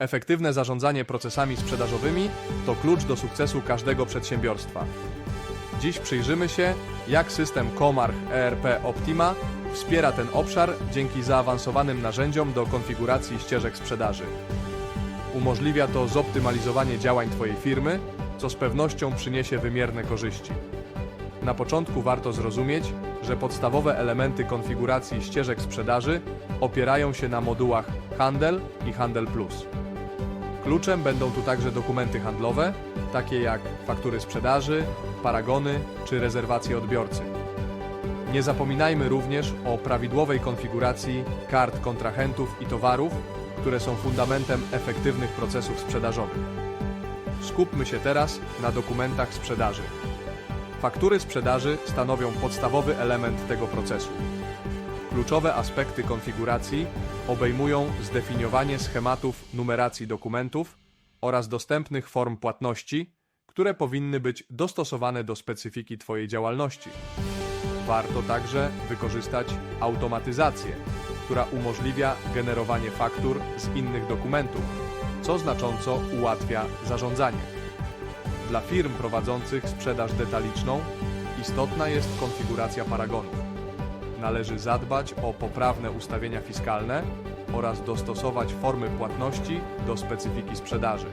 Efektywne zarządzanie procesami sprzedażowymi to klucz do sukcesu każdego przedsiębiorstwa. Dziś przyjrzymy się, jak system Comarch ERP Optima wspiera ten obszar dzięki zaawansowanym narzędziom do konfiguracji ścieżek sprzedaży. Umożliwia to zoptymalizowanie działań Twojej firmy, co z pewnością przyniesie wymierne korzyści. Na początku warto zrozumieć, że podstawowe elementy konfiguracji ścieżek sprzedaży opierają się na modułach Handel i Handel Plus. Kluczem będą tu także dokumenty handlowe, takie jak faktury sprzedaży, paragony czy rezerwacje odbiorcy. Nie zapominajmy również o prawidłowej konfiguracji kart kontrahentów i towarów, które są fundamentem efektywnych procesów sprzedażowych. Skupmy się teraz na dokumentach sprzedaży. Faktury sprzedaży stanowią podstawowy element tego procesu. Kluczowe aspekty konfiguracji obejmują zdefiniowanie schematów numeracji dokumentów oraz dostępnych form płatności, które powinny być dostosowane do specyfiki Twojej działalności. Warto także wykorzystać automatyzację, która umożliwia generowanie faktur z innych dokumentów, co znacząco ułatwia zarządzanie. Dla firm prowadzących sprzedaż detaliczną istotna jest konfiguracja paragonów. Należy zadbać o poprawne ustawienia fiskalne oraz dostosować formy płatności do specyfiki sprzedaży.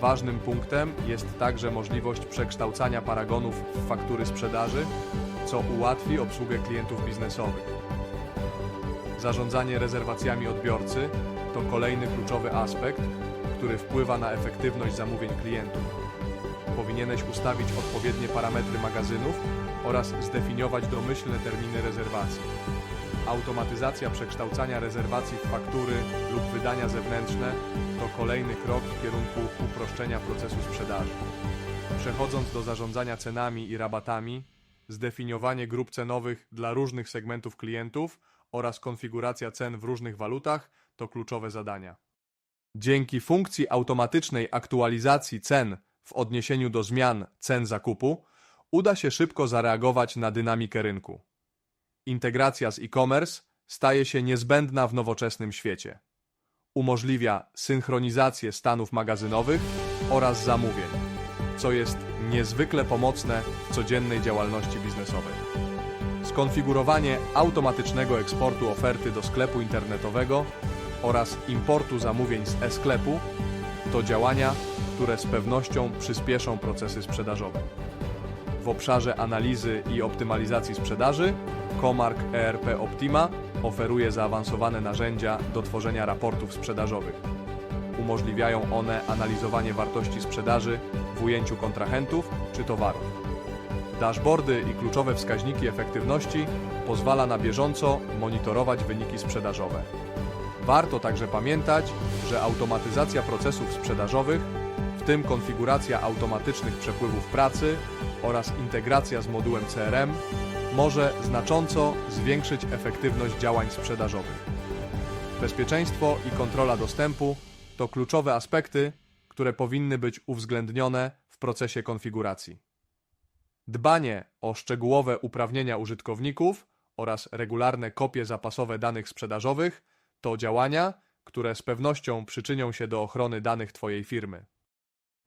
Ważnym punktem jest także możliwość przekształcania paragonów w faktury sprzedaży, co ułatwi obsługę klientów biznesowych. Zarządzanie rezerwacjami odbiorcy to kolejny kluczowy aspekt, który wpływa na efektywność zamówień klientów. Powinieneś ustawić odpowiednie parametry magazynów oraz zdefiniować domyślne terminy rezerwacji. Automatyzacja przekształcania rezerwacji w faktury lub wydania zewnętrzne to kolejny krok w kierunku uproszczenia procesu sprzedaży. Przechodząc do zarządzania cenami i rabatami, zdefiniowanie grup cenowych dla różnych segmentów klientów oraz konfiguracja cen w różnych walutach to kluczowe zadania. Dzięki funkcji automatycznej aktualizacji cen w odniesieniu do zmian cen zakupu, uda się szybko zareagować na dynamikę rynku. Integracja z e-commerce staje się niezbędna w nowoczesnym świecie. Umożliwia synchronizację stanów magazynowych oraz zamówień, co jest niezwykle pomocne w codziennej działalności biznesowej. Skonfigurowanie automatycznego eksportu oferty do sklepu internetowego oraz importu zamówień z e-sklepu to działania, które z pewnością przyspieszą procesy sprzedażowe. W obszarze analizy i optymalizacji sprzedaży Comarch ERP Optima oferuje zaawansowane narzędzia do tworzenia raportów sprzedażowych. Umożliwiają one analizowanie wartości sprzedaży w ujęciu kontrahentów czy towarów. Dashboardy i kluczowe wskaźniki efektywności pozwala na bieżąco monitorować wyniki sprzedażowe. Warto także pamiętać, że automatyzacja procesów sprzedażowych, tym konfiguracja automatycznych przepływów pracy oraz integracja z modułem CRM, może znacząco zwiększyć efektywność działań sprzedażowych. Bezpieczeństwo i kontrola dostępu to kluczowe aspekty, które powinny być uwzględnione w procesie konfiguracji. Dbanie o szczegółowe uprawnienia użytkowników oraz regularne kopie zapasowe danych sprzedażowych to działania, które z pewnością przyczynią się do ochrony danych Twojej firmy.